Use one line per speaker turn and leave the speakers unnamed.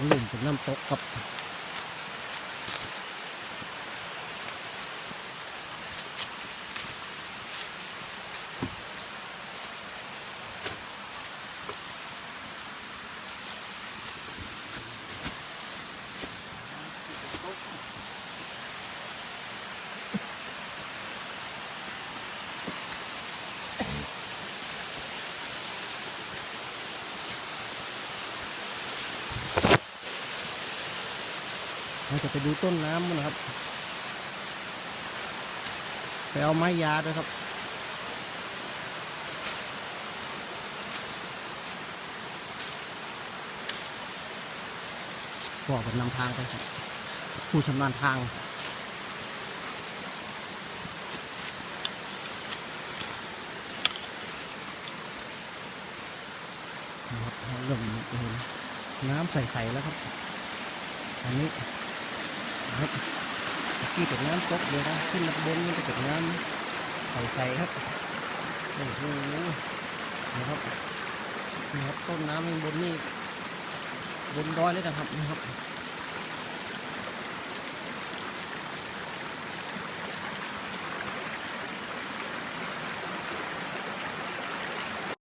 ทั้งหลุมเป็นน้ำตกกับ เราจะไปดูต้นน้ำมันนะครับ ไปเอาไม้ยาด้วยครับ บอกเป็นำทางไปครับ ผู้ชำนาญทางนะครับเริ่มน้ำใสๆแล้วครับ อันนี้ ครับตะกี้เป็นน้ำตกเลยนะขึ้นมาบนนี่ก็เป็นน้ำใสๆครับโอ้โหนะครับนะครับต้นน้ำบนนี่บนร้อยเลยนะครับนะครับ